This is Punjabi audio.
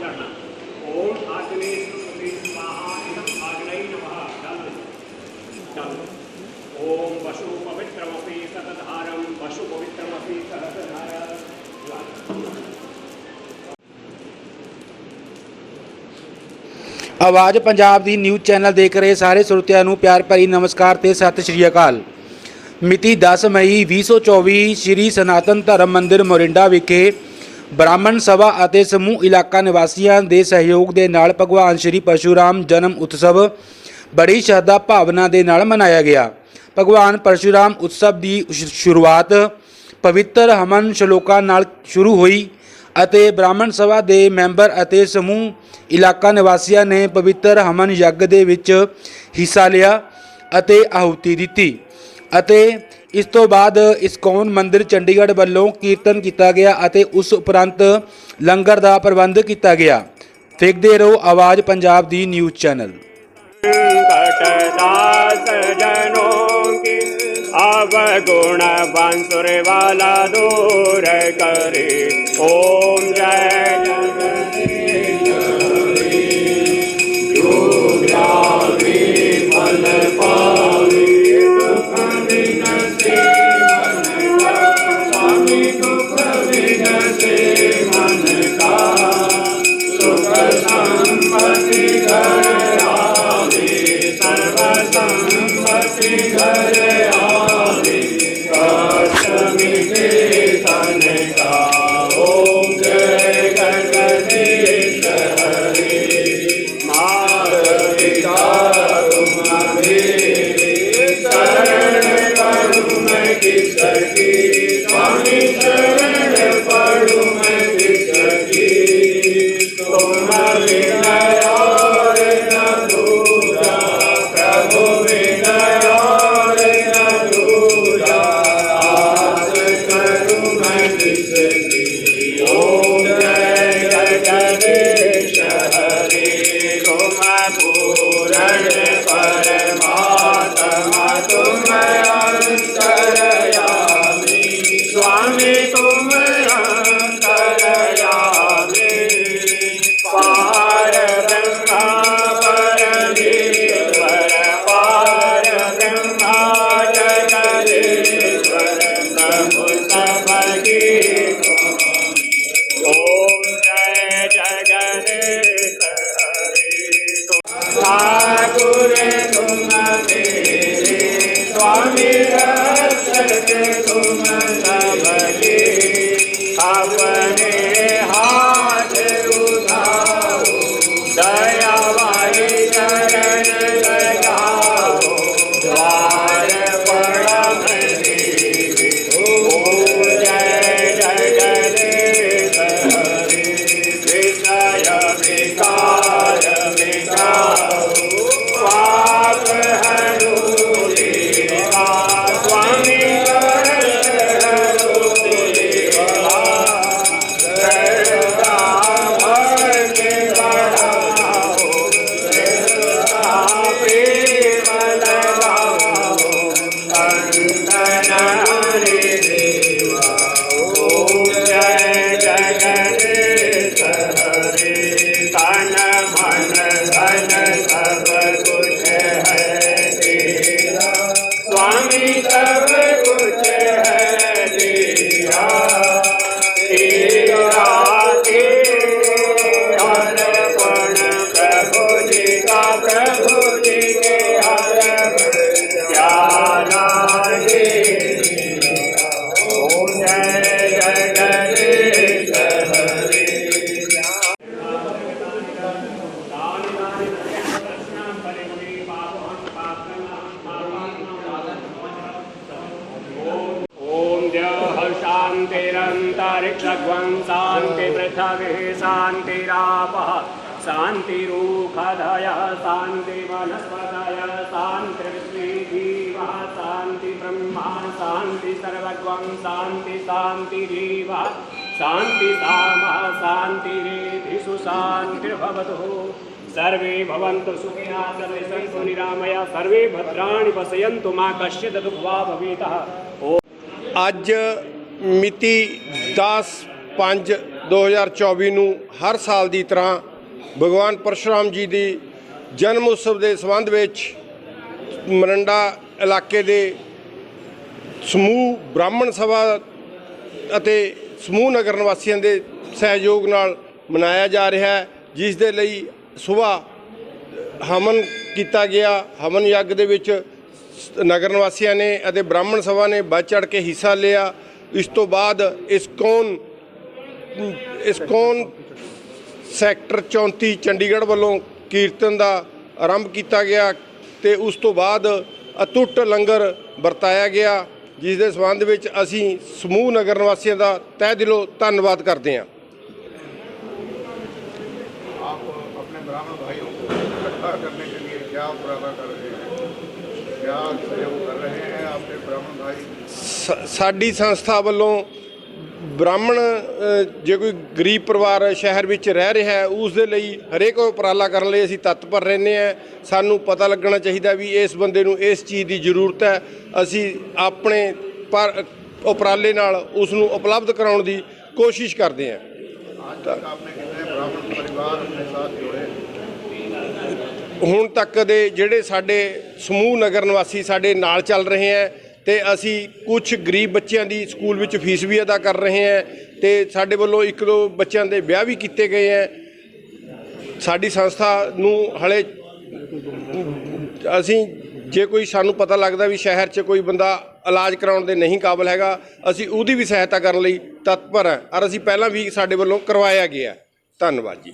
ਜਾਣਾ ਓਮ ਆਗਨੇਸ਼ ਸੁਮੇ ਸਵਾਹਾ ਇਦਮ ਆਗਨੈ ਨਮః ਆਵਾਜ਼ ਪੰਜਾਬ ਦੀ ਨਿਊਜ਼ ਚੈਨਲ ਦੇਖ ਰਹੇ ਸਾਰੇ ਸਰੋਤਿਆਂ ਨੂੰ ਪਿਆਰ ਭਰੀ ਨਮਸਕਾਰ ਤੇ ਸਤਿ ਸ਼੍ਰੀ ਅਕਾਲ। ਮਿਤੀ 10 ਮਈ 2024 ਸ਼੍ਰੀ ਸਨਾਤਨ ਧਰਮ ਮੰਦਿਰ ਮੋਰਿੰਡਾ ਵਿਖੇ ਬ੍ਰਾਹਮਣ ਸਭਾ ਅਤੇ ਸਮੂਹ ਇਲਾਕਾ ਨਿਵਾਸੀਆਂ ਦੇ ਸਹਿਯੋਗ ਦੇ ਨਾਲ ਭਗਵਾਨ ਸ਼੍ਰੀ ਪਰਸ਼ੂਰਾਮ ਜਨਮ ਉਤਸਵ ਬੜੀ ਸ਼ਰਧਾ ਭਾਵਨਾ ਦੇ ਨਾਲ ਮਨਾਇਆ ਗਿਆ। ਭਗਵਾਨ ਪਰਸ਼ੂਰਾਮ ਉਤਸਵ ਦੀ ਸ਼ੁਰੂਆਤ ਪਵਿੱਤਰ ਹਮਨ ਸ਼ਲੋਕਾਂ ਨਾਲ ਸ਼ੁਰੂ ਹੋਈ ਅਤੇ ਬ੍ਰਾਹਮਣ ਸਭਾ ਦੇ ਮੈਂਬਰ ਅਤੇ ਸਮੂਹ ਇਲਾਕਾ ਨਿਵਾਸੀਆਂ ਨੇ ਪਵਿੱਤਰ ਹਮਨ ਯੱਗ ਦੇ ਵਿੱਚ ਹਿੱਸਾ ਲਿਆ ਅਤੇ ਆਹੂਤੀ ਦਿੱਤੀ। ਅਤੇ ਇਸ ਤੋਂ ਬਾਅਦ ਇਸਕੌਨ ਮੰਦਿਰ ਚੰਡੀਗੜ੍ਹ ਵੱਲੋਂ ਕੀਰਤਨ ਕੀਤਾ ਗਿਆ ਅਤੇ ਉਸ ਉਪਰੰਤ ਲੰਗਰ ਦਾ ਪ੍ਰਬੰਧ ਕੀਤਾ ਗਿਆ ਵੇਖਦੇ ਰਹੋ ਆਵਾਜ਼ ਪੰਜਾਬ ਦੀ ਨਿਊਜ਼ ਚੈਨਲ कटदास जनों की अवगुण बांसुर वाला दूर करे ओम जय पूरण परमात्मा शान्तिरन्तरिक्षध्वं शान्ति पृथिवीः शान्तिरापः शान्तिरूखधयः शान्तिवनस्पतयः शान्तिर्विश्वेजीवः शान्ति ब्रह्मा शान्ति सर्वत्वं शान्ति शान्तिरेव शान्ति सामः शान्तिरेधिषु शान्तिर्भवतु सर्वे भवन्तु सुखिनः सर्वे सन्तु निरामया सर्वे भद्राणि पश्यन्तु मा कश्चित् दुःखवा भवेतः ॐ ਅੱਜ ਮਿਤੀ 10 5 2024 ਨੂੰ ਹਰ ਸਾਲ ਦੀ ਤਰ੍ਹਾਂ ਭਗਵਾਨ ਪਰਸ਼ੁਰਾਮ ਜੀ ਦੀ ਜਨਮ ਉਤਸਵ ਦੇ ਸੰਬੰਧ ਵਿੱਚ ਮਰੰਡਾ ਇਲਾਕੇ ਦੇ ਸਮੂਹ ਬ੍ਰਾਹਮਣ ਸਭਾ ਅਤੇ ਸਮੂਹ ਨਗਰ ਨਿਵਾਸੀਆਂ ਦੇ ਸਹਿਯੋਗ ਨਾਲ ਮਨਾਇਆ ਜਾ ਰਿਹਾ ਹੈ, ਜਿਸ ਦੇ ਲਈ ਸਵੇਰ ਹਵਨ ਕੀਤਾ ਗਿਆ। ਹਵਨ ਯੱਗ ਦੇ ਵਿੱਚ ਸ- ਨਗਰ ਨਿਵਾਸੀਆਂ ਨੇ ਅਤੇ ਬ੍ਰਾਹਮਣ ਸਭਾ ਨੇ ਵੱਧ ਚੜ ਕੇ ਹਿੱਸਾ ਲਿਆ। ਇਸ ਤੋਂ ਬਾਅਦ ਇਸਕੋਨ ਇਸਕੋਨ ਸੈਕਟਰ 34 ਚੰਡੀਗੜ੍ਹ ਵੱਲੋਂ ਕੀਰਤਨ ਦਾ ਆਰੰਭ ਕੀਤਾ ਗਿਆ ਤੇ ਉਸ ਤੋਂ ਬਾਅਦ ਅਤੁੱਟ ਲੰਗਰ ਵਰਤਾਇਆ ਗਿਆ, ਜਿਸ ਦੇ ਸਬੰਧ ਵਿੱਚ ਅਸੀਂ ਸਮੂਹ ਨਗਰ ਨਿਵਾਸੀਆਂ ਦਾ ਤਹਿ ਦਿਲੋਂ ਧੰਨਵਾਦ ਕਰਦੇ ਹਾਂ। ਆਪ ਆਪਣੇ ਬ੍ਰਾਹਮਣ ਭਾਈਓ ਕਰਨੇ ਕਰ ਰਹੇ ਹੈ? ਸਾਡੀ ਸੰਸਥਾ ਵੱਲੋਂ ਬ੍ਰਾਹਮਣ ਜੇ ਕੋਈ ਗਰੀਬ ਪਰਿਵਾਰ ਸ਼ਹਿਰ ਵਿੱਚ ਰਹਿ ਰਿਹਾ ਹੈ, ਉਸ ਦੇ ਲਈ ਹਰੇਕ ਉਪਰਾਲਾ ਕਰਨ ਲਈ ਅਸੀਂ ਤਤਪਰ ਰਹਿੰਦੇ ਆ ਸਾਨੂੰ ਪਤਾ ਲੱਗਣਾ ਚਾਹੀਦਾ ਵੀ ਇਸ ਬੰਦੇ ਨੂੰ ਇਸ ਚੀਜ਼ ਦੀ ਜ਼ਰੂਰਤ ਹੈ। ਅਸੀਂ ਆਪਣੇ ਪਰ, ਉਪਰਾਲੇ ਨਾਲ ਉਸ ਨੂੰ ਉਪਲਬਧ ਕਰਾਉਣ ਦੀ ਕੋਸ਼ਿਸ਼ ਕਰਦੇ ਆ ਹੁਣ ਤੱਕ ਦੇ ਜਿਹੜੇ ਸਾਡੇ ਸਮੂਹ ਨਗਰ ਨਿਵਾਸੀ ਸਾਡੇ ਨਾਲ ਚੱਲ ਰਹੇ ਆ ਤੇ ਅਸੀਂ ਕੁਝ ਗਰੀਬ ਬੱਚਿਆਂ ਦੀ ਸਕੂਲ ਵਿੱਚ ਫੀਸ ਵੀ ਅਦਾ ਕਰ ਰਹੇ ਹਾਂ ਤੇ ਸਾਡੇ ਵੱਲੋਂ ਇੱਕ ਦੋ ਬੱਚਿਆਂ ਦੇ ਵਿਆਹ ਵੀ ਕੀਤੇ ਗਏ ਹੈ। ਸਾਡੀ ਸੰਸਥਾ ਨੂੰ ਹਲੇ ਅਸੀਂ ਜੇ ਕੋਈ ਸਾਨੂੰ ਪਤਾ ਲੱਗਦਾ ਵੀ ਸ਼ਹਿਰ 'ਚ ਕੋਈ ਬੰਦਾ ਇਲਾਜ ਕਰਾਉਣ ਦੇ ਨਹੀਂ ਕਾਬਲ ਹੈਗਾ, ਅਸੀਂ ਉਹਦੀ ਵੀ ਸਹਾਇਤਾ ਕਰਨ ਲਈ ਤਤਪਰ ਹਾਂ। ਔਰ ਅਸੀਂ ਪਹਿਲਾਂ ਵੀ ਸਾਡੇ ਵੱਲੋਂ ਕਰਵਾਇਆ ਗਿਆ ਧੰਨਵਾਦ ਜੀ।